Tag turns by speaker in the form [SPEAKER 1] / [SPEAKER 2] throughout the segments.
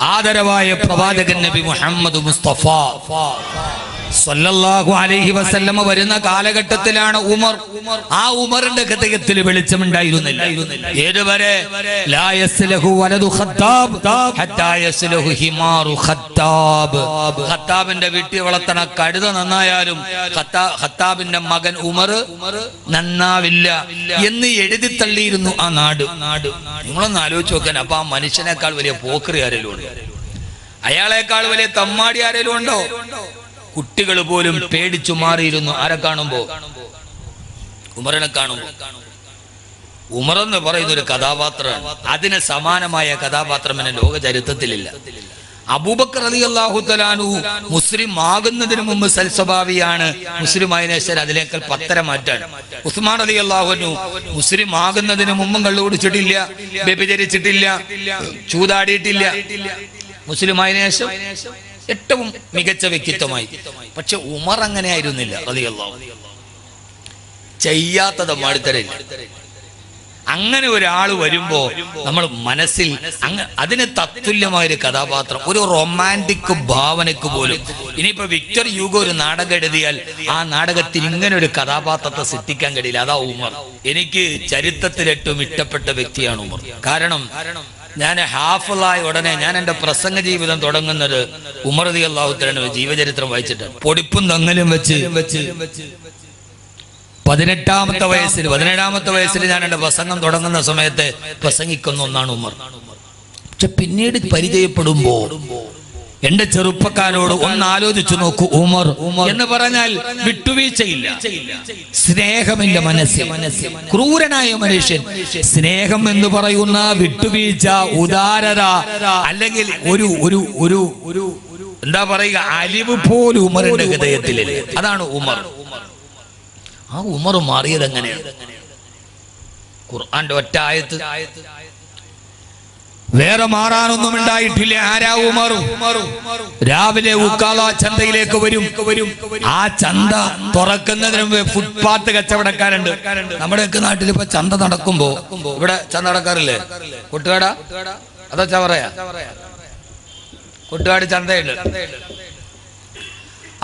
[SPEAKER 1] ആദരവായ പ്രവാചകൻ നബി മുഹമ്മദ് മുസ്തഫ. സല്ലല്ലാഹു അലൈഹി വസല്ലമ വരുന്ന കാലഘട്ടത്തിലാണ് ഉമർ. ആ ഉമറിന്റെ ഹൃദയത്തിൽ വെളിച്ചമുണ്ടായിരുന്നില്ല ഏതുവരെ? ഖത്താബിന്റെ വീട്ടിൽ വളർത്തണ കഴുത നന്നായാലും ഖത്താ- ഖത്താബിന്റെ മകൻ ഉമർ നന്നാവില്ല എന്ന് എഴുതി തള്ളിയിരുന്നു ആ നാട്. നാട് നിങ്ങളൊന്ന് ആലോചിച്ച് നോക്കാൻ അപ്പൊ ആ മനുഷ്യനേക്കാൾ വലിയ പോക്കറി ആരെങ്കിലും ഉണ്ട്? അയാളെക്കാൾ വലിയ തമ്മാടി ആരെങ്കിലും ഉണ്ടോ? കുട്ടികൾ പോലും പേടിച്ചു മാറിയിരുന്നു. ആരെ കാണുമ്പോ? ഉമറിനെ കാണുമ്പോ. ഉമർ എന്ന് പറയുന്ന ഒരു കഥാപാത്രമാണ്. അതിന് സമാനമായ കഥാപാത്രം എന്നെ ലോക ചരിത്രത്തിലില്ല അബൂബക്കർ അലി അള്ളാഹു തലാനു മുസ്ലിം ആകുന്നതിന് മുമ്പ് സൽസ്വഭാവിയാണ്. മുസ്ലിം ആയതിനു ശേഷം അതിനേക്കാൾ പത്തര മാറ്റാണ്. ഉസ്മാൻ അലി അള്ളാഹുനു മുസ്ലിം ആകുന്നതിന് മുമ്പും കള്ളു കുടിച്ചിട്ടില്ല വ്യഭിചരിച്ചിട്ടില്ല ചൂതാടിയിട്ടില്ല. മുസ്ലിം ആയതിനു ശേഷം ഏറ്റവും മികച്ച വ്യക്തിത്വമായി. പക്ഷെ ഉമർ അങ്ങനെ ആയിരുന്നില്ല അതിയല്ലോ ചെയ്യാത്തത് മടുത്തരില്ല അങ്ങനെ ഒരാൾ വരുമ്പോ നമ്മൾ മനസ്സിൽ അങ്ങ് അതിന് തത്തുല്യമായ ഒരു കഥാപാത്രം ഒരു റൊമാന്റിക് ഭാവനയ്ക്ക് പോലും. ഇനിയിപ്പോ വിക്ടർ യൂഗോ ഒരു നാടകം എഴുതിയാൽ ആ നാടകത്തിൽ ഇങ്ങനെ ഒരു കഥാപാത്രത്തെ സൃഷ്ടിക്കാൻ കഴിയില്ല. അതാ ഉമർ. എനിക്ക് ചരിത്രത്തിൽ ഏറ്റവും ഇഷ്ടപ്പെട്ട വ്യക്തിയാണ് ഉമർ. കാരണം ഞാൻ ഹാഫിളായ ഉടനെ ഞാൻ എന്റെ പ്രസംഗ ജീവിതം തുടങ്ങുന്നത് ഉമർദി അള്ളാഹുത്തലാണ് ജീവചരിത്രം വായിച്ചിട്ട് പൊടിപ്പും തങ്ങലും വെച്ച് വെച്ച് പതിനെട്ടാമത്തെ വയസ്സിൽ പതിനേഴാമത്തെ വയസ്സിൽ ഞാൻ എന്റെ പ്രസംഗം തുടങ്ങുന്ന സമയത്ത് പ്രസംഗിക്കുന്ന ഒന്നാണ് ഉമർ. പക്ഷെ പിന്നീട് പരിചയപ്പെടുമ്പോ എന്റെ ചെറുപ്പക്കാരോട് ഒന്ന് ആലോചിച്ചു നോക്കൂ ഉമർ എന്ന് പറഞ്ഞാൽ വിട്ടുവീഴ്ചയില്ല. സ്നേഹമില്ല മനസ്സിൽ. ക്രൂരനായ മനുഷ്യൻ. സ്നേഹം എന്ന് പറയുന്ന വിട്ടുവീഴ്ച ഉദാരത അല്ലെങ്കിൽ ഒരു ഒരു ഒരു ഒരു എന്താ പറയുക അലിവ് പോലും ഉമറിന്റെ ഹൃദയത്തിലില്ല. അതാണ് ഉമർ. ആ ഉമർ മാറിയത് എങ്ങനെയാണ് ഖുർആന്റെ ഒറ്റ ആയത്ത്. വേറെ മാറാനൊന്നും ഉണ്ടായിട്ടില്ല. ആരാ മാറും രാവിലെ ഉക്കാല ചന്തയിലേക്ക് വരും. ആ ചന്ത തുറക്കുന്നതിന് ഫുട്പാത്ത് കച്ചവടക്കാരുണ്ട്. നമ്മുടെയൊക്കെ നാട്ടിൽ ഇപ്പൊ ചന്ത നടക്കുമ്പോ ഇവിടെ ചന്ത നടക്കാറില്ലേ? കുട്ടുകാട? അതോ ചവറയാ കുട്ടുകാട് ചന്തയുണ്ട്.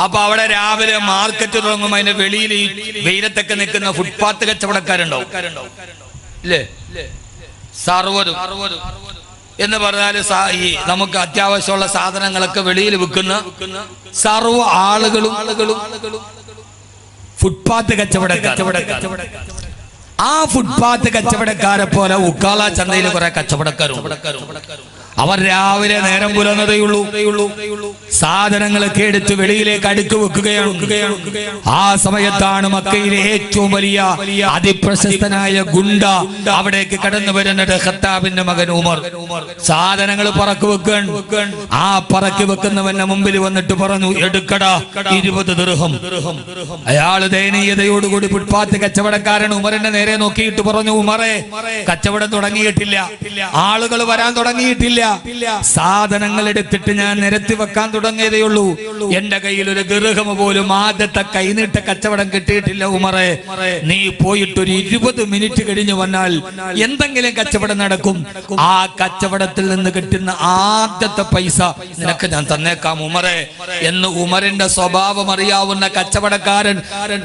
[SPEAKER 1] അപ്പൊ അവിടെ രാവിലെ മാർക്കറ്റ് തുടങ്ങുമ്പോ അതിന്റെ വെളിയിൽ ഈ വെയിലത്തൊക്കെ നിൽക്കുന്ന ഫുട്പാത്ത് കച്ചവടക്കാരുണ്ടാവും. ഇല്ലേ? സർവരും എന്ന് പറഞ്ഞാൽ ഈ നമുക്ക് അത്യാവശ്യമുള്ള സാധനങ്ങളൊക്കെ വെളിയിൽ വിൽക്കുന്ന സർവ ആളുകളും ഫുട്പാത്ത് കച്ചവടക്കാർ ആ ഫുട്പാത്ത് കച്ചവടക്കാരെ പോലെ ഉക്കാള ചന്തയിൽ കുറെ കച്ചവടക്കാരും അവർ രാവിലെ നേരം പുലർന്നതേയുള്ളൂ. സാധനങ്ങളൊക്കെ എടുത്ത് വെളിയിലേക്ക് അടുക്ക് വെക്കുകയാണ്. ആ സമയത്താണ് മക്കയിലെ ഏറ്റവും വലിയ അതിപ്രശസ്തനായ ഗുണ്ട അവിടേക്ക് കടന്നു വരുന്നത് ഖത്താബിന്റെ മകൻ ഉമർ. സാധനങ്ങൾ പറക്ക് വെക്കാൻ ആ പറക്കി വെക്കുന്നവന്റെ മുമ്പിൽ വന്നിട്ട് പറഞ്ഞു എടുക്കട ഇരുപത് ദൃഹം അയാൾ ദയനീയതയോടുകൂടി ഫുട്പാത്ത് കച്ചവടക്കാരൻ ഉമറിന്റെ നേരെ നോക്കിയിട്ട് പറഞ്ഞു ഉമറെ കച്ചവടം തുടങ്ങിയിട്ടില്ല. ആളുകൾ വരാൻ തുടങ്ങിയിട്ടില്ല. സാധനങ്ങൾ എടുത്തിട്ട് ഞാൻ നിരത്തി വെക്കാൻ തുടങ്ങിയതേ ഉള്ളൂ. എന്റെ കയ്യിൽ ഒരു ദീർഘമ പോലും ആദ്യത്തെ കൈനീട്ട കച്ചവടം കിട്ടിയിട്ടില്ല ഉമറെ. നീ പോയിട്ട് ഒരു ഇരുപത് മിനിറ്റ് കഴിഞ്ഞു വന്നാൽ എന്തെങ്കിലും കച്ചവടം നടക്കും. ആ കച്ചവടത്തിൽ നിന്ന് കിട്ടുന്ന ആദ്യത്തെ പൈസ നിനക്ക് ഞാൻ തന്നേക്കാം ഉമറെ. എന്ന് ഉമറിന്റെ സ്വഭാവം അറിയാവുന്ന കച്ചവടക്കാരൻ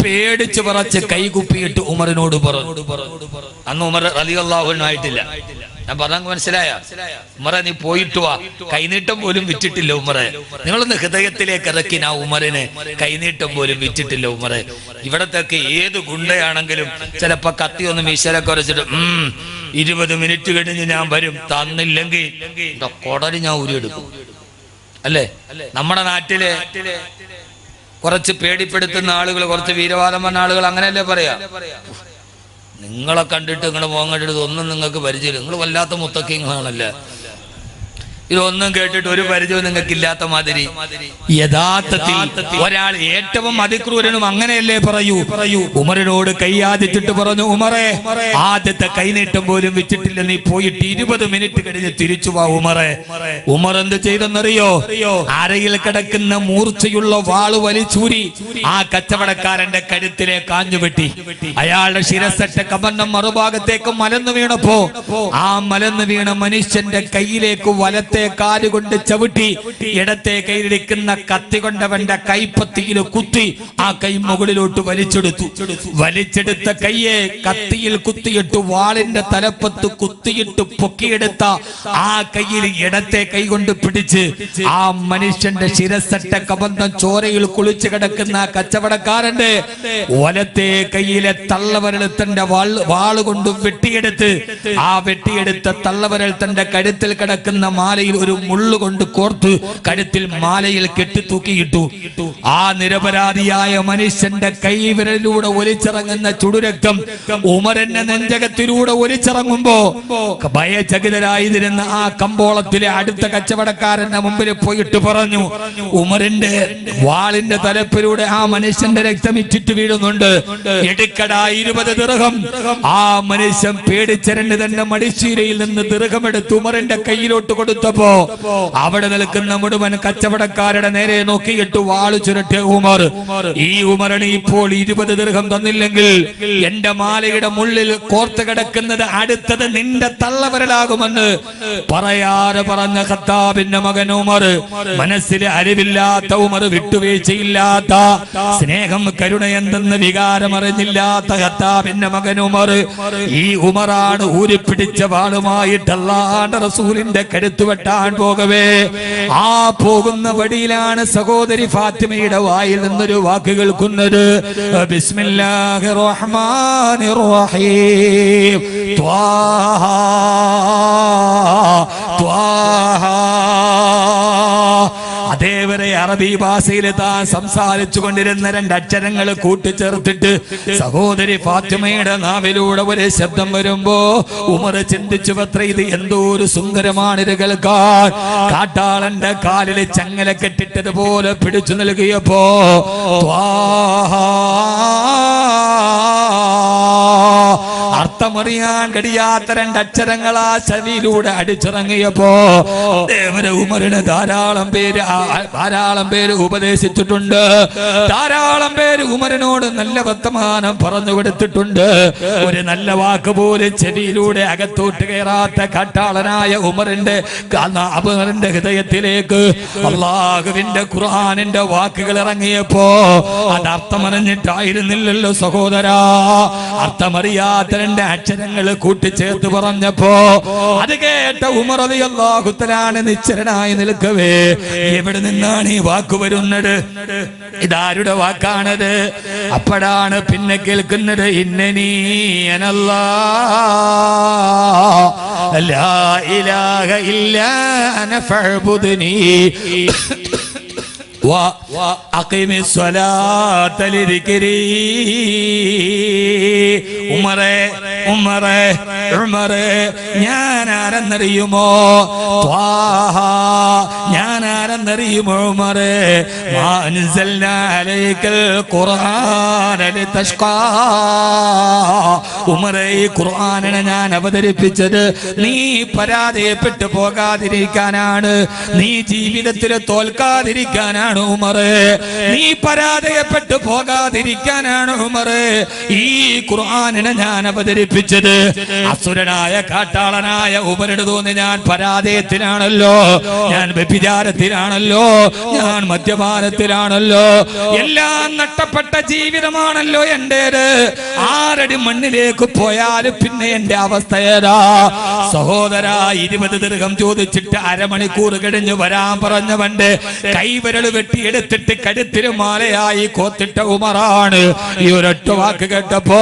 [SPEAKER 1] പേടിച്ച് പറച്ച് കൈകുപ്പിയിട്ട് ഉമറിനോട് പറഞ്ഞു. അന്ന് ഉമർ അലിയുള്ള അള്ളാഹുനായിട്ടില്ല ഞാൻ പറഞ്ഞു മനസ്സിലായ? ഉമറ നീ പോയിട്ട് വാ. കൈനീട്ടം പോലും വിറ്റിട്ടില്ല ഉമറെ. നിങ്ങളൊന്ന് ഹൃദയത്തിലേക്ക് ഇറക്കി ആ ഉമറിന്. കൈനീട്ടം പോലും വിറ്റിട്ടില്ല ഉമറെ. ഇവിടത്തൊക്കെ ഏത് ഗുണ്ടയാണെങ്കിലും ചിലപ്പോ കത്തി ഒന്ന് മീശലൊക്കെ വരച്ചിട്ട് ഉം ഇരുപത് മിനിറ്റ് കഴിഞ്ഞ് ഞാൻ വരും. തന്നില്ലെങ്കിൽ കൊടൽ ഞാൻ ഉരിയെടുക്കും അല്ലേ? നമ്മുടെ നാട്ടിലെ കുറച്ച് പേടിപ്പെടുത്തുന്ന ആളുകൾ കുറച്ച് വീരവാദം വന്ന ആളുകൾ അങ്ങനെയല്ലേ പറയാ? നിങ്ങളെ കണ്ടിട്ട് നിങ്ങളെ മുഖം കണ്ടിട്ട് ഒന്നും നിങ്ങൾക്ക് പരിചയമില്ല. നിങ്ങൾ വല്ലാത്ത മുത്തക്കിങ്ങളാണല്ലേ. ഇതൊന്നും കേട്ടിട്ട് ഒരു പരിചയവും നിങ്ങൾക്ക് ഇല്ലാത്ത മാതിരി. യഥാർത്ഥത്തിൽ ഒരാൾ ഏറ്റവും അതിക്രൂരനും അങ്ങനെയല്ലേ പറയൂ? പറയൂ. ഉമറിനോട് കൈയാദിച്ചിട്ട് പറഞ്ഞു ഉമറെ ആദ്യത്തെ കൈനീട്ടം പോലും വെച്ചിട്ടില്ല നീ പോയിട്ട് ഇരുപത് മിനിറ്റ് കഴിഞ്ഞ് തിരിച്ചു വാ ഉമറെ. ഉമർ എന്ത് ചെയ്തെന്നറിയോ? അരയിൽ കിടക്കുന്ന മൂർച്ചയുള്ള വാൾ വലിച്ചൂരി ആ കച്ചവടക്കാരന്റെ കരുത്തിലെ കാഞ്ഞുപെട്ടി അയാളുടെ ശിരസറ്റ കമന്നം മറുഭാഗത്തേക്ക് മലന്നു വീണപ്പോ. ആ മലന്നു വീണ മനുഷ്യന്റെ കയ്യിലേക്ക് വലത്തെ വലത്തെ കാലുകൊണ്ട് ചവിട്ടി ഇടത്തെ കയ്യിലിരിക്കുന്ന കത്തി കൊണ്ടവന്റെ കൈപ്പത്തിയിൽ കുത്തി ആ കൈ മുകളിലോട്ട് വലിച്ചെടുത്തു. വലിച്ചെടുത്ത കയ്യെ കത്തിയിൽ കുത്തിയിട്ട് വാളിന്റെ തലപ്പത്ത് കുത്തിയിട്ട് പൊക്കിയെടുത്ത ആ കയ്യിൽ ഇടത്തെ കൈ കൊണ്ട് പിടിച്ച് ആ മനുഷ്യന്റെ ശിരസട്ട കബന്ധം ചോരയിൽ കുളിച്ചു കിടക്കുന്ന കച്ചവടക്കാരന്റെ വലത്തെ കയ്യിലെ തള്ളവരൽ വാൾ കൊണ്ട് വെട്ടിയെടുത്ത് ആ വെട്ടിയെടുത്ത തള്ളവരൽ തന്റെ കഴുത്തിൽ കിടക്കുന്ന മാലയിൽ ഒരു മുള്ളു കൊണ്ട് കോർത്ത് കഴുത്തിൽ മാലയിൽ കെട്ടിത്തൂക്കിയിട്ടു. ആ നിരപരാധിയായ മനുഷ്യന്റെ കൈവിരലിലൂടെ ഒലിച്ചിറങ്ങുന്ന ചുടുരക്തം ഉമരന്റെ നെഞ്ചകത്തിലൂടെ ഒലിച്ചിറങ്ങുമ്പോ ഭയചകിതരായിരുന്ന ആ കമ്പോളത്തിലെ അടുത്ത കച്ചവടക്കാരന്റെ മുമ്പിൽ പോയിട്ട് പറഞ്ഞു ഉമറിന്റെ വാളിന്റെ തലപ്പിലൂടെ ആ മനുഷ്യന്റെ രക്തം ഇറ്റിട്ട് വീഴുന്നുണ്ട്. എടുക്കടാ ഇരുപത് ദീർഘം ആ മനുഷ്യൻ പേടിച്ചരണ്ട് തന്നെ മടിശ്ശീരയിൽ നിന്ന് ദീർഘമെടുത്ത് ഉമറിന്റെ കയ്യിലോട്ട് കൊടുത്തപ്പോ അവിടെ നിൽക്കുന്ന മുഴുവൻ കച്ചവടക്കാരുടെ നേരെ നോക്കിയിട്ട് വാളു ചുരുട്ടിയ ഉമർ. ഈ ഉമറിന് ഇപ്പോൾ ഇരുപത് ദീർഘം തന്നില്ലെങ്കിൽ എന്റെ മാലയുടെ മുള്ളിൽ കോർത്ത് കിടക്കുന്നത് അടുത്തത് നിന്റെ തള്ളവരലാകുമെന്ന് പറയാറ് പറഞ്ഞ ഖത്താബിന്റെ മകൻ ഉമർ. മനസ്സിൽ അറിവില്ലാത്ത ഉമർ വിട്ടുവീഴ്ചയില്ലാത്ത സ്നേഹം കരുണ എന്തെന്ന് വികാരം അറിഞ്ഞില്ലാത്ത ഖത്താബിന്റെ മകൻ ഉമർ. ഈ ഉമറാണ് ഊരിപ്പിടിച്ച വാളുമായിട്ടല്ലാണ്ട് റസൂലിന്റെ കരുത്ത് വെട്ടാൻ പോകവേ. ആ പോകുന്ന വടിയിലാണ് സഹോദരി ഫാത്തിമയുടെ വായിൽ നിന്നൊരു വാക്ക് കേൾക്കുന്നത്. ബിസ്മില്ലാഹിർ റഹ്മാനിർ റഹീം. അതേവരെ അറബി ഭാഷയിൽ താൻ സംസാരിച്ചു കൊണ്ടിരുന്ന രണ്ടക്ഷരങ്ങൾ കൂട്ടിച്ചേർത്തിട്ട് സഹോദരി ഫാത്തിമയുടെ നാവിലൂടെ ഒരു ശബ്ദം വരുമ്പോ ഉമർ ചിന്തിച്ചു പത്ര ഇത് എന്തോ ഒരു സുന്ദരമാണ് ഇത് കേൾക്കാൻ കാട്ടാളന്റെ കാലിൽ ചങ്ങല കെട്ടിട്ടതുപോലെ പിടിച്ചു നൽകിയപ്പോ ത്വാഹാ. അർത്ഥമറിയാൻ കഴിയാത്ത രണ്ടക്ഷരങ്ങൾ ആ ചതിയിലൂടെ അടിച്ചിറങ്ങിയപ്പോ ദേവരെ ഉമറിന് ധാരാളം പേര് ധാരാളം പേര് ഉപദേശിച്ചിട്ടുണ്ട്. ധാരാളം പേര് ഉമരനോട് നല്ല വർത്തമാനം പറഞ്ഞു കൊടുത്തിട്ടുണ്ട്. ഒരു നല്ല വാക്ക് പോലും ചെവിയിലൂടെ അകത്തോട്ട് കയറാത്ത കട്ടാളനായ ഉമറിന്റെ ഉമറിന്റെ ഹൃദയത്തിലേക്ക് അള്ളാഹുവിന്റെ ഖുർആാനിന്റെ വാക്കുകൾ ഇറങ്ങിയപ്പോ അത് അർത്ഥമറിഞ്ഞിട്ടായിരുന്നില്ലല്ലോ സഹോദരാ. അർത്ഥമറിയാത്ത രണ്ട് കാര്യങ്ങൾ കൂട്ടിച്ചേർത്ത് പറഞ്ഞപ്പോ അത് കേട്ട ഉമർ നിശ്ചരനായി നിൽക്കവേ. എവിടെ നിന്നാണ് ഈ വാക്ക് വരുന്നത്? ഇതാരുടെ വാക്കാണത്? അപ്പോഴാണ് പിന്നെ കേൾക്കുന്നത് ഇന്നനീയനല്ലാ ഇല്ല അന ഉമറെ ഉമറെ ഉമറെ ഞാൻ ആരെന്നറിയുമോ ഞാൻ ആരെന്നറിയുമോ ഉമറെ ഉമറെ ഈ ഖുർആനിനെ ഞാൻ അവതരിപ്പിച്ചത് നീ പരാജയപ്പെട്ടു പോകാതിരിക്കാനാണ്. നീ ജീവിതത്തിൽ തോൽക്കാതിരിക്കാനാണ് ഉമറെ. നീ പരാജയപ്പെട്ടു പോകാതിരിക്കാനാണ് ഉമറേ. ഈ ഖുർആാനിനെ ഞാൻ അവതരിപ്പിച്ചത്. അസുരനായ കാട്ടാളനായ ഉമരുടെ തോന്നി ഞാൻ പരാജയത്തിലാണല്ലോ. ഞാൻ വ്യഭിചാരത്തിലാണല്ലോ. ഞാൻ മദ്യപാനത്തിലാണല്ലോ. എല്ലാം നഷ്ടപ്പെട്ട ജീവിതമാണല്ലോ എന്റേത്. ആരടി മണ്ണിലേക്ക് പോയാൽ പിന്നെ എന്റെ അവസ്ഥ ഏതാ? സഹോദര ഇരുപത് ദീർഘം ചോദിച്ചിട്ട് അരമണിക്കൂർ കഴിഞ്ഞു വരാൻ പറഞ്ഞവന്റെ കൈവിരൽ വെട്ടിയെടുത്തിട്ട് കഴുത്തിന് മാലയായി കോത്തിട്ട ഉമറാണ്. ഈ ഒരൊറ്റ വാക്ക് കേട്ടപ്പോ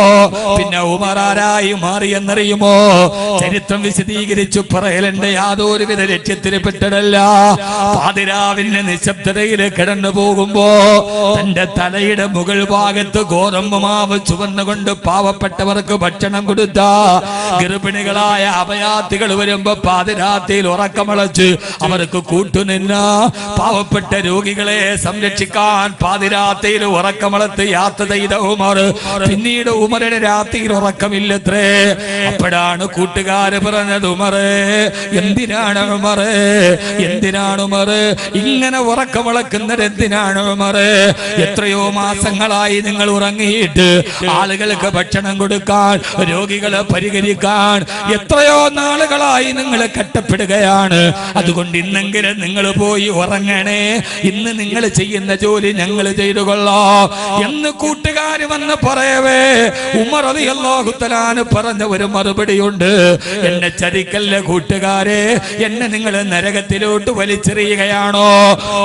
[SPEAKER 1] പിന്നെ ഉമറാരായി മാറിയെന്നറിയുമോ ചരിത്രം വിശദീകരിച്ചു പറയലെന്റെ യാതൊരുവിധ ലക്ഷ്യത്തിന് പെട്ടതല്ല. പാതിരാവിന്റെ നിശബ്ദതയിൽ കിടന്നു പോകുമ്പോ തന്റെ തലയുടെ മുകൾ ഭാഗത്ത് ഗോതമ്പ് മാവ് ചുവന്നുകൊണ്ട് പാവപ്പെട്ടവർക്ക് ഭക്ഷണം കൊടുത്ത ഗർഭിണികളായ അഭയാർത്ഥികൾ വരുമ്പോ പാതിരാത്തിയിൽ ഉറക്കമളച്ച് അവർക്ക് കൂട്ടുനിന്ന പാവപ്പെട്ട രോഗികളെ സംരക്ഷിക്കാൻ പാതിരാത്രിയിൽ ഉറക്കമളത്ത് യാത്ര ചെയ്ത ഉമർ. പിന്നീട് ഉമറിന് രാത്രിയിൽ ഉറക്കമില്ലത്രേ. അപ്പോഴാണ് കൂട്ടുകാര് പറഞ്ഞത് ഉമറ് എന്തിനാണ് ഉമറ് എന്തിനാണ് ഉമറ് ഇങ്ങനെ ഉറക്കമളക്കുന്നത് എന്തിനാണ് ഉമറ് എത്രയോ മാസങ്ങളായി നിങ്ങൾ ഉറങ്ങിയിട്ട് ആളുകൾക്ക് ഭക്ഷണം കൊടുക്കാൻ രോഗികളെ പരിഹരിക്കാൻ എത്രയോ നാളുകളായി നിങ്ങൾ കട്ടപ്പെടുകയാണ്. അതുകൊണ്ട് ഇന്നെങ്കിലും നിങ്ങൾ പോയി ഉറങ്ങണേ. ഇന്ന് നിങ്ങൾ ചെയ്യുന്ന ജോലി ഞങ്ങൾ ചെയ്തു കൊള്ളോ. എന്ന് കൂട്ടുകാർ വന്ന് പറയവേ ഉമർ അള്ളാഹുത്തലാന് പറഞ്ഞ ഒരു മറുപടിയുണ്ട്. എന്നെ ചതിക്കല്ല കൂട്ടുകാരെ? എന്നെ നിങ്ങൾ നരകത്തിലോട്ട് വലിച്ചെറിയുകയാണോ?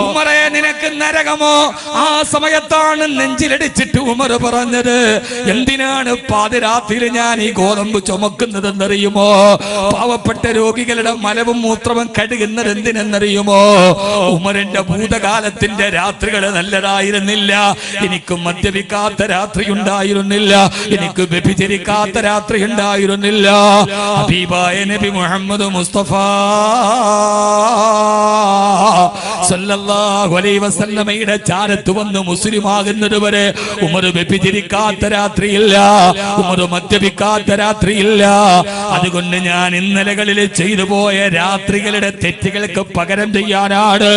[SPEAKER 1] ഉമറെ നിനക്ക് നരകമോ? ആ സമയത്താണ് നെഞ്ചിലടിച്ചിട്ട് ഉമർ പറഞ്ഞത്. എന്തിനാണ് പാതിരാത്രിയിൽ ഞാൻ ഈ ഗോതമ്പ് ചുമക്കുന്നതെന്നറിയുമോ? പാവപ്പെട്ട രോഗികളുടെ മലവും മൂത്രവും കഴുകുന്നത് എന്തിനെന്നറിയുമോ ഉമറിന്റെ ഭൂതകാലത്തിന്റെ രാത്രികൾ നല്ലതായിരുന്നില്ല. എനിക്ക് മദ്യപിക്കാത്ത രാത്രി ഉണ്ടായിരുന്നില്ല എനിക്ക് വ്യഭിചരിക്കാത്ത രാത്രി ഉണ്ടായിരുന്നില്ല ഹബീബായ നബി മുഹമ്മദ് മുസ്തഫ. വസല്ലമയുടെ ചാരത്ത് വന്ന് മുസ്ലിം ആകുന്നത് വരെ ഉമർ വ്യഭിചരിക്കാത്ത രാത്രിയില്ല ഉമർ മദ്യപിക്കാത്ത രാത്രിയില്ല. അതുകൊണ്ട് ഞാൻ ഇന്നലകളിൽ ചെയ്തു പോയ രാത്രികളുടെ തെറ്റുകൾക്ക് പകരം ചെയ്യാനാണ്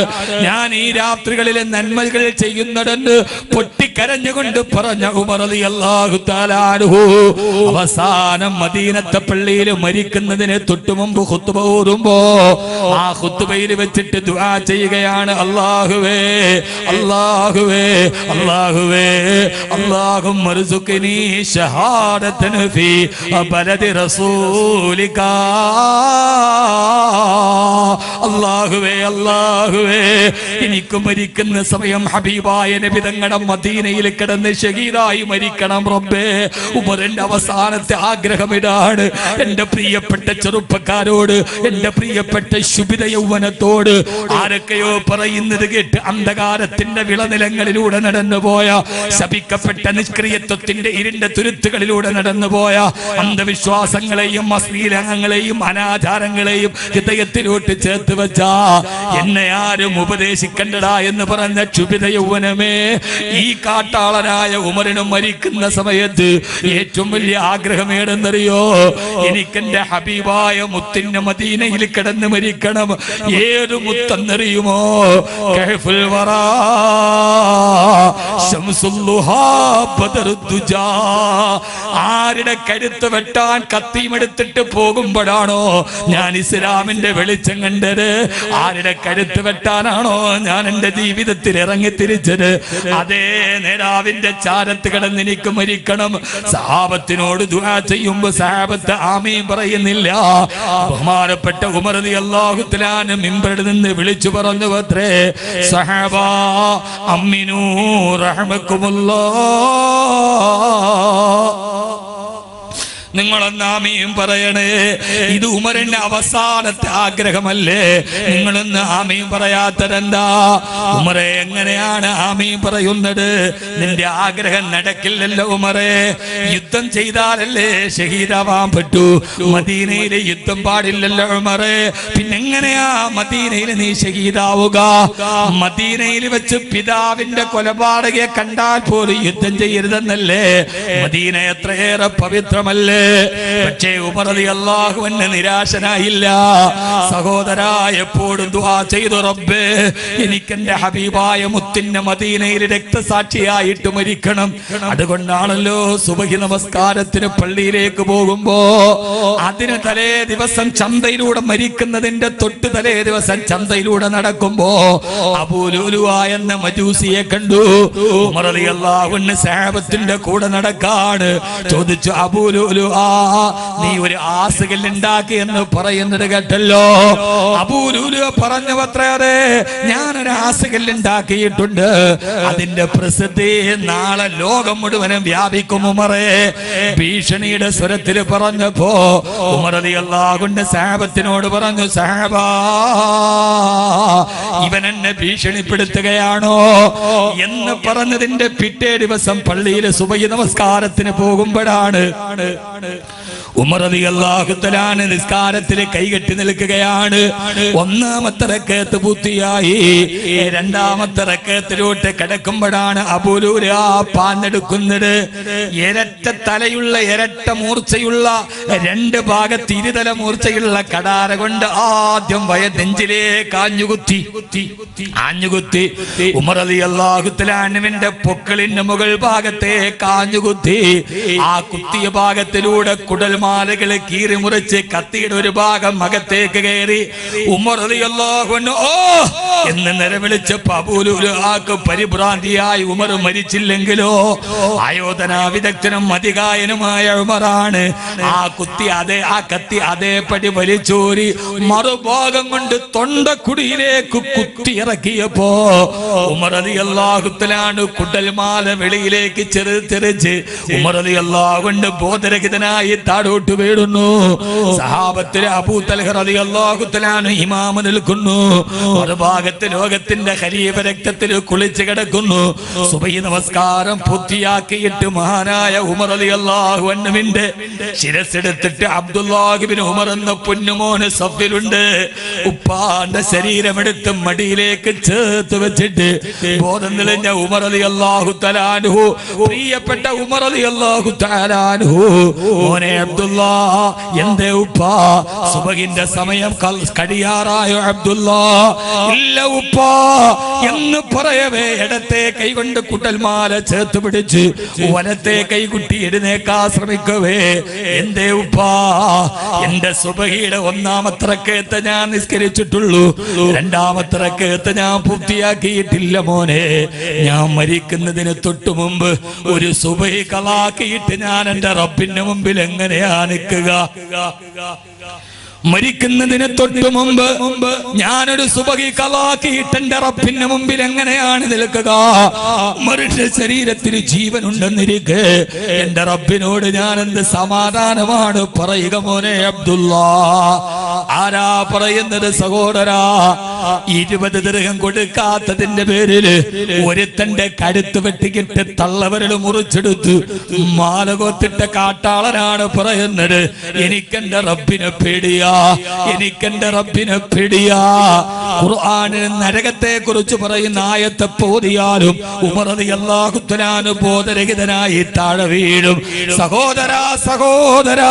[SPEAKER 1] ഞാൻ ഈ രാത്രികളിലെ നന്മകൾ ചെയ്യുന്നതെന്ന് പൊട്ടിക്കരഞ്ഞുകൊണ്ട് പറഞ്ഞ ഉമർ അള്ളാഹു താലാനുഹു അവസാനം മദീനത്തെ പള്ളിയിൽ മരിക്കുന്നതിന് തൊട്ടു മുമ്പ് ഹുത്തുബ ഊറുമ്പോ ആ ഹുത്തുബയിൽ വെച്ചിട്ട് ദുആ ചെയ്യുകയാണ്. അള്ളാഹുവേ അള്ളാഹുവേ അള്ളാഹുവേ അള്ളാഹും മറുസുക്കിനി ഷഹാദത്തൻ ഫീ ബലദി റസൂലിക. അള്ളാഹുവേ അള്ളാഹുവേ എനിക്ക് മരിക്കുന്ന സമയം ഹബീബായ നബി തങ്ങളുടെ മദീനയിൽ കിടന്ന് ഷഹീദായി മരിക്കണം റബ്ബേ. ഉമറിന്റെ അവസാനത്തെ ആഗ്രഹം ഇതാണ് എന്റെ പ്രിയപ്പെട്ട ചെറുപ്പക്കാരോട് എന്റെ പ്രിയപ്പെട്ട ശുഭിത യൗവനത്തോട്. ആരൊക്കെയോ പറയുന്നത് കേട്ട് അന്ധകാരത്തിന്റെ വിളനിലങ്ങളിലൂടെ നടന്നുപോയ ശപിക്കപ്പെട്ട നിഷ്ക്രിയത്വത്തിന്റെ ഇരുണ്ട തുരുത്തുകളിലൂടെ നടന്നുപോയ അന്ധവിശ്വാസങ്ങളെയും അശ്ലീലങ്ങളെയും അനാചാരങ്ങളെയും ഹൃദയത്തിലോട്ട് ചേർത്ത് വെച്ച എന്നെ ആരും ഉപദേശിക്കണ്ടടാ എന്ന് പറഞ്ഞ ക്ഷുഭിത യൗവനമേ ഈ കാട്ടാളനായ ഉമരനും മരിക്കുന്ന സമയത്ത് ഏറ്റവും വലിയ ആഗ്രഹം ഏടെന്നറിയോ എനിക്കെന്റെ ഹബീബായ മുത്തിന്റെ മദീനയിൽ കിടന്ന് മരിക്കണം. ഏത് മുത്തെന്നറിയുമോ? കഹ്ഫുൽ വറാ. ആരുടെ കരുത്ത് വെട്ടാൻ കത്തിയുമെടുത്തിട്ട് പോകുമ്പോഴാണോ ഞാൻ ഇസ്ലാമിന്റെ വെളിച്ചം കണ്ടത്? ആരുടെ കരുത്ത് വെട്ടാനാണോ ഞാൻ എന്റെ ജീവിതത്തിൽ ഇറങ്ങി തിരിച്ചത്? അതേ നേരാവിന്റെ ചാരത്ത് കിടന്ന് എനിക്ക് മരിക്കണം. സഹാബത്തിനോട് ദുആ ചെയ്യുമ്പോ സഹാബത്ത് ആമീൻ പറയുന്നില്ല. ബഹുമാനപ്പെട്ട ഉമർ അള്ളാഹുത്തിലാന് മിമ്പറിൽ നിന്ന് വിളിച്ചു പറഞ്ഞു അത്രേ സഹബ അമ്മിനൂ റഹ്മക്കുമുല്ലാ. നിങ്ങളൊന്ന് പറയണേ? ഇത് ഉമറിന്റെ അവസാനത്തെ ആഗ്രഹമല്ലേ? നിങ്ങളൊന്ന് ആമയും പറയാത്തതെന്താ? ഉമറെ എങ്ങനെയാണ് ആമയും പറയുന്നത്? നിന്റെ ആഗ്രഹം നടക്കില്ലല്ലോ ഉമറെ. യുദ്ധം ചെയ്താലല്ലേ ഷഹീദാവാൻ പറ്റൂ? മദീനയിലെ യുദ്ധം പാടില്ലല്ലോ ഉമറെ. പിന്നെങ്ങനെയാ മദീനയിൽ നീ ഷഹീദാവുക? മദീനയിൽ വെച്ച് പിതാവിന്റെ കൊലപാതകയെ കണ്ടാൽ പോലും യുദ്ധം ചെയ്യരുതെന്നല്ലേ? മദീന എത്രയേറെ പവിത്രമല്ലേ? പക്ഷേ ഉപറതി അള്ളാഹുവിന് നിരാശനായില്ല. സഹോദരാ എപ്പോഴും ദുആ ചെയ്തു റബ്ബേ എനിക്കെന്റെ ഹബീബായ മുത്തിന്റെ മദീനയിൽ രക്തസാക്ഷിയായിട്ട് മരിക്കണം. അതുകൊണ്ടാണല്ലോ സുബഹി നമസ്കാരത്തിന് പള്ളിയിലേക്ക് പോകുമ്പോ അതിന് തലേ ദിവസം ചന്തയിലൂടെ മരിക്കുന്നതിന്റെ തൊട്ട് തലേ ദിവസം ചന്തയിലൂടെ നടക്കുമ്പോ അബൂലുലുവ എന്ന മജൂസിയെ കണ്ടു. ഉമറലി അള്ളാഹുന് സാബത്തിന്റെ കൂടെ നടക്കാണ്. ചോദിച്ചു അബൂലുലു നീ ഒരു ആസുകൽ ഉണ്ടാക്കി എന്ന് പറയുന്നത് കേട്ടല്ലോ. അപൂരൂര് പറഞ്ഞു അത്രേ ഞാനൊരു ആസുകൽ ഉണ്ടാക്കിയിട്ടുണ്ട് അതിന്റെ പ്രസിദ്ധി നാളെ ലോകം മുഴുവനും വ്യാപിക്കും ഉമറേ. ഭീഷണിയുടെ സ്വരത്തിൽ പറഞ്ഞപ്പോ ഉമറലി അള്ളാഹുന്റെ സാഹബത്തിനോട് പറഞ്ഞു സാഹബ ഇവൻ എന്നെ ഭീഷണിപ്പെടുത്തുകയാണോ? എന്ന് പറഞ്ഞതിന്റെ പിറ്റേ ദിവസം പള്ളിയിലെ സുബൈ നമസ്കാരത്തിന് പോകുമ്പോഴാണ് ഉമറതി നിസ്കാരത്തിൽ കൈകെട്ടി നിൽക്കുകയാണ്. ഒന്നാമത്തെ റക്കത്ത് പൂർത്തിയായി. രണ്ടാമത്തെ റക്കത്തിലോട്ട് കിടക്കുമ്പോഴാണ് അബുലൂര പാഞ്ഞെടുക്കുന്നത് ഇരട്ട തലയുള്ള ഇരട്ട മൂർച്ചയുള്ള രണ്ട് ഭാഗത്ത് ഇരുതല മൂർച്ചയുള്ള കടാര കൊണ്ട് ആദ്യം വയ നെഞ്ചിലേ കാഞ്ഞുകുത്തി ആഞ്ഞുകുത്തി. ഉമർ അലി അള്ളാഹുത്തലാനുവിന്റെ പൊക്കളിന്റെ മുകൾ ഭാഗത്തെ കാഞ്ഞുകുത്തി ആ കുത്തിയ ഭാഗത്തിലൂടെ കുടൽമാലകളെ കീറി മുറിച്ച് കത്തിയുടെ ഒരു ഭാഗം അകത്തേക്ക് കയറി അള്ളാഹു ഓ എന്ന് നിലവിളിച്ച പബൂലൂര് ആക്ക് പരിഭ്രാന്തിയായി ഉമർ മരിച്ചില്ലെങ്കിലോ? ആയോധന വിദഗ്ധനും അധികായനുമായ ഉമറാണ്. ആ കുത്തി അതേ ആ കത്തി അതേപടി വലിച്ചൂരി മറുഭാഗം കൊണ്ട് തൊണ്ടക്കുടിയിലേക്ക് കുത്തി ഇറക്കിയപ്പോ ഉമറതി അള്ളാഹുത്തലാണ് കുടൽമാല വെളിയിലേക്ക് ചെറു തെറിച്ച് ഉമറതി അള്ളാഹുണ്ട് ബോധരഹിതനായി താടോട്ട് വീടുന്നു സഹാബത്തിലെ അബൂത്തലഹറതി അള്ളാഹുത്തലാണ് ഇമാമ നിൽക്കുന്നു. മറുഭാഗത്ത് ലോകത്തിന്റെ ഹരീവ രക്തത്തിൽ കുളിച്ചു കിടക്കുന്നു. സുബൈ നമസ്കാരം പൂർത്തിയാക്കിയിട്ട് മഹാനായ ഉമർ അലി അള്ളാഹു അന്നുവിന്റെ ശിരസെടുത്തിട്ട് അബ്ദുല്ലാഹിബിൻ ഉമർ എന്ന പൊന്നുമോന് സഫിലുണ്ട്. ഉപ്പാന്റെ ശരീരമെടുത്ത് മടിയിലേക്ക് ചേർത്ത് വെച്ചിട്ട് ബോധം നിലഞ്ഞ ഉമർ അലി അള്ളാഹു തലാനുഹു പ്രിയപ്പെട്ട ഉമർ അലി അള്ളാഹു തലാനുഹു മോനെ അബ്ദുല്ല എന്റെ ഉപ്പ? സുബഹിന്റെ സമയം കഴിയാറായോ അബ്ദുല്ല? ഇല്ല ഉപ്പ എന്ന് പറയവേ ഇടത്തെ കൈകൊണ്ട് കുട്ടൽമാല ചേർത്ത് പിടിച്ച് വലത്തെ കൈകുട്ടി എഴുന്നേക്കാ ശ്രമിക്കവേ. എന്റെ ഉപ്പാ? എന്റെ സുബഹിയുടെ ഒന്നാമത്തെ റക്കയത്തെ ഞാൻ നിസ്കരിച്ചിട്ടുള്ളൂ. രണ്ടാമത്തെ റക്കയത്തെ ഞാൻ പൂർത്തിയാക്കിയിട്ടില്ല മോനെ. ഞാൻ മരിക്കുന്നതിന് തൊട്ടു മുമ്പ് ഒരു സുബഹി കളാക്കിയിട്ട് ഞാൻ എന്റെ റബ്ബിന്റെ മുമ്പിൽ എങ്ങനെയാ നിൽക്കുക? മരിക്കുന്നതിന് തൊട്ടു മുമ്പ് ഞാനൊരു സുബകി കലാക്കി എന്റെ റബ്ബിന്റെ മുമ്പിൽ എങ്ങനെയാണ് നിൽക്കുക? മനുഷ്യ ശരീരത്തിന് ജീവനുണ്ടെന്നിരിക്കെ. എന്റെ റബ്ബിനോട് ഞാൻ എന്ത് സമാധാനമാണ് പറയുക മോനെ അബ്ദുള്ള ആരാ പറയുന്നത് സഹോദരാ? ഇരുപത് ദൃഹം കൊടുക്കാത്തതിന്റെ പേരിൽ ഒരുത്തന്റെ കരുത്ത് വെട്ടിക്കിട്ട് തള്ളവരിൽ മുറിച്ചെടുത്തു മാലകോത്തിട്ട കാട്ടാളനാണ് പറയുന്നത്. എനിക്കെന്റെ റബ്ബിനെ പേടിയാ. എനിക്കെന്റെ റബ്ബിനെ പേടിയാ. നരകത്തെ കുറിച്ച് പറയുന്ന ആയത്തെ പോതിയാലും ഉമറതി അള്ളാഹുത്തലാന് ബോധരഹിതനായി താഴെ വീഴും. സഹോദര സഹോദര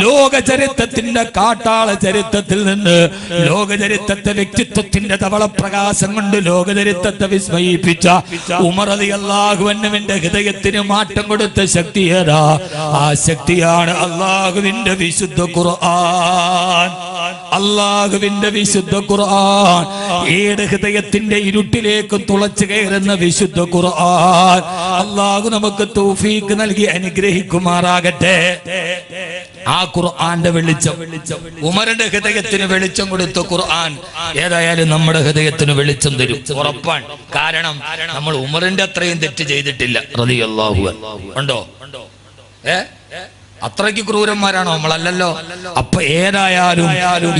[SPEAKER 1] ലോക ചരിത്രത്തിന്റെ കാട്ടാള ചരിത്രത്തിൽ നിന്ന് ലോക ചരിത്രത്തെ വ്യക്തിത്വത്തിന്റെ തവളപ്രകാശം കൊണ്ട് ലോക ചരിത്രത്തെ വിസ്മയിപ്പിച്ച ഉമറതി അള്ളാഹുവന്നുവിന്റെ ഹൃദയത്തിന് മാറ്റം കൊടുത്ത ശക്തി ഏതാ? ആ ശക്തിയാണ് അള്ളാഹുവിന്റെ വിശുദ്ധ ഖുർആൻ. അള്ളാഹുവിന്റെ വിശുദ്ധ ഖുർആൻ ഏത് ഹൃദയത്തിന്റെ ഇരുട്ടിലേക്ക് തുളച്ചു കയറുന്ന വിശുദ്ധ ഖുർആൻ. അള്ളാഹു നമുക്ക് തൗഫീക്ക് നൽകി അനുഗ്രഹിക്കുമാറാകട്ടെ. ആ ഖുർആന്റെ വെളിച്ചം ഉമരന്റെ ഹൃദയത്തിന് വെളിച്ചം കൊടുത്ത ഖുർആൻ ഏതായാലും നമ്മുടെ ഹൃദയത്തിന് വെളിച്ചം തരും. ഉറപ്പാണ്. കാരണം നമ്മൾ ഉമറിന്റെ അത്രയും തെറ്റ് ചെയ്തിട്ടില്ല. അൻഹു. ഉണ്ടോ? ഏ? അത്രയ്ക്ക് ക്രൂരന്മാരാണോ നമ്മളല്ലല്ലോ? അപ്പൊ ഏതായാലും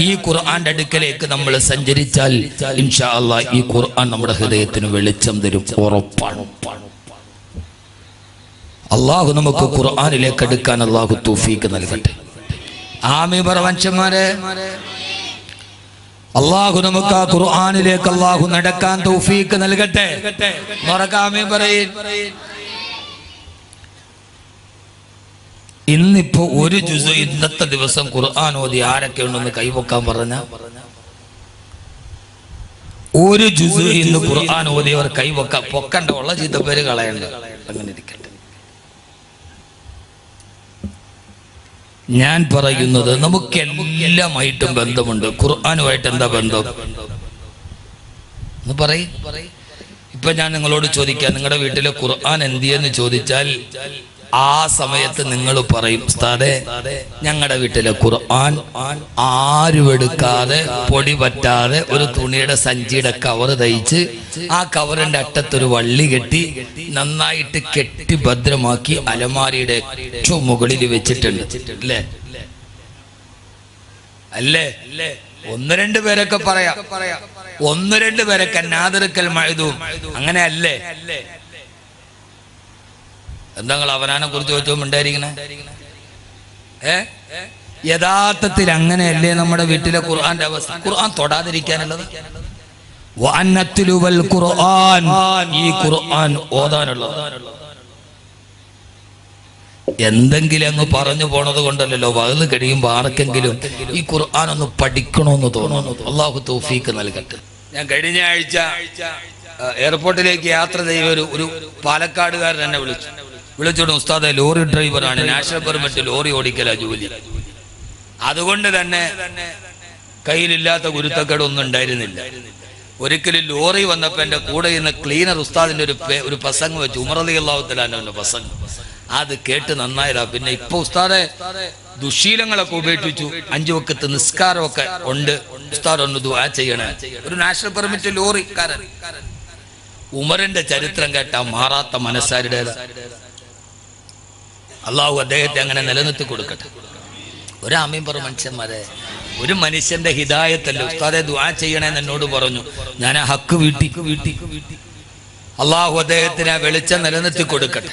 [SPEAKER 1] ഈ ഖുർആന്റെ അടുക്കലേക്ക് നമ്മൾ സഞ്ചരിച്ചാൽ ഇൻഷാ അള്ളാ ഈ ഖുർആൻ നമ്മുടെ ഹൃദയത്തിന് വെളിച്ചം തരും. ഉറപ്പാണ്. അള്ളാഹു നമുക്ക് ഖുർആനിലേക്ക് എടുക്കാൻ അള്ളാഹു തൂഫീക്ക് നൽകട്ടെ. ആമി പറ മനുഷ്യന്മാരെ. അള്ളാഹു നമുക്ക് ആ ഖുർആനിലേക്ക് അള്ളാഹു നടക്കാൻ തൗഫീക്ക് നൽകട്ടെ. മറക്കാമി പറയും. ഇന്നിപ്പോ ഒരു ജുസ് ഇന്നത്തെ ദിവസം ഖുർആൻ ഓതി ആരൊക്കെ ഉണ്ടെന്ന് കൈവക്കാൻ പറഞ്ഞ? ഒരു ജുസ് ഇന്ന് ഖുർആൻ ഓതിയവർ കൈവക്ക പൊക്കണ്ട ഉള്ള ചീത്ത പേര് കളയണ്ട. അങ്ങനെ ഇരിക്കട്ടെ ഞാൻ പറയുന്നത് നമുക്ക് എല്ലാമായിട്ടും ബന്ധമുണ്ട്. ഖുർആനുമായിട്ട് എന്താ ബന്ധം? എന്ന് പറയും. ഇപ്പൊ ഞാൻ നിങ്ങളോട് ചോദിക്കാം നിങ്ങളുടെ വീട്ടിലെ ഖുർആൻ എന്തിയെന്ന് ചോദിച്ചാൽ ആ സമയത്ത് നിങ്ങൾ പറയും ഉസ്താദെ ഞങ്ങളുടെ വീട്ടിലെ ഖുർആൻ ആരും എടുക്കാതെ പൊടി പറ്റാതെ ഒരു തുണിയുടെ സഞ്ചിയുടെ കവർ തയ്ച്ച് ആ കവറിന്റെ അറ്റത്തൊരു വള്ളി കെട്ടി നന്നായിട്ട് കെട്ടി ഭദ്രമാക്കി അലമാരിയുടെ ഏറ്റവും മുകളിൽ വെച്ചിട്ടുണ്ട്. അല്ലേ? അല്ലേ? ഒന്ന് രണ്ട് പേരൊക്കെ പറയാം. ഒന്ന് രണ്ട് പേരൊക്കെ നാദർക്കൽ മഴുതും അങ്ങനെ അല്ലേ? എന്താ അവനാനെ കുറിച്ച് ചോദിച്ചോ ഉണ്ടായിരിക്കണേ ഏ? യഥാർത്ഥത്തിൽ അങ്ങനെയല്ലേ നമ്മുടെ വീട്ടിലെ ഖുർആന്റെ അവസ്ഥ? ഖുർആൻ തൊടാതിരിക്കാനുള്ളത്? വാനത്തിലുവൽ ഖുർആൻ. ഈ ഖുർആൻ ഓതാനുള്ളത്. എന്തെങ്കിലും അങ്ങ് പറഞ്ഞു പോണത് കൊണ്ടല്ലോ വകൽ കഴിയുമ്പോൾ ആർക്കെങ്കിലും ഈ ഖുർആൻ ഒന്ന് പഠിക്കണമെന്ന് തോന്നുന്നു. അള്ളാഹു തൗഫീക്ക് നൽകട്ടെ. ഞാൻ കഴിഞ്ഞ ആഴ്ച എയർപോർട്ടിലേക്ക് യാത്ര ചെയ്ത ഒരു ഒരു പാലക്കാടുകാരൻ എന്നെ വിളിച്ചു. വിളിച്ചോണ്ട് ഉസ്താദെ ലോറി ഡ്രൈവറാണ്. നാഷണൽ പെർമിറ്റ് ലോറി ഓടിക്കല ജോലി. അതുകൊണ്ട് തന്നെ കയ്യിലില്ലാത്ത ഗുരുത്തക്കേടൊന്നും ഉണ്ടായിരുന്നില്ല. ഒരിക്കലും ലോറി വന്നപ്പോ എന്റെ കൂടെ ഇന്ന് ക്ലീനർ ഉസ്താദിന്റെ ഒരു ഒരു പ്രസംഗം വെച്ചു. ഉമറലി അള്ളാഹുത്തലാന്റെ പ്രസംഗം. അത് കേട്ട് നന്നായതാ. പിന്നെ ഇപ്പൊ ഉസ്താദെ ദുശീലങ്ങളൊക്കെ ഉപേക്ഷിച്ചു. അഞ്ചു വക്കത്ത് നിസ്കാരമൊക്കെ ഉണ്ട്. ഉസ്താദ് ഒന്ന് ദുആ ചെയ്യണേ. ഒരു നാഷണൽ പെർമിറ്റ് ലോറിക്കാരൻ. ഉമറിന്റെ ചരിത്രം കേട്ട മാറാത്ത മനസ്സാരുടേത്. അള്ളാഹു അദ്ദേഹത്തെ അങ്ങനെ നിലനിർത്തി കൊടുക്കട്ടെ. ഒരാമയും പറ മനുഷ്യന്മാരെ ഒരു മനുഷ്യന്റെ ഹിദായത്തല്ല? ഉസ്താദെ ദുആ ചെയ്യണേന്ന് എന്നോട് പറഞ്ഞു. ഞാൻ ആ ഹക്ക് വീട്ടിക്ക് വീട്ടിക്ക് വീട്ടി. അള്ളാഹു അദ്ദേഹത്തിന് ആ വെളിച്ചം നിലനിർത്തി കൊടുക്കട്ടെ.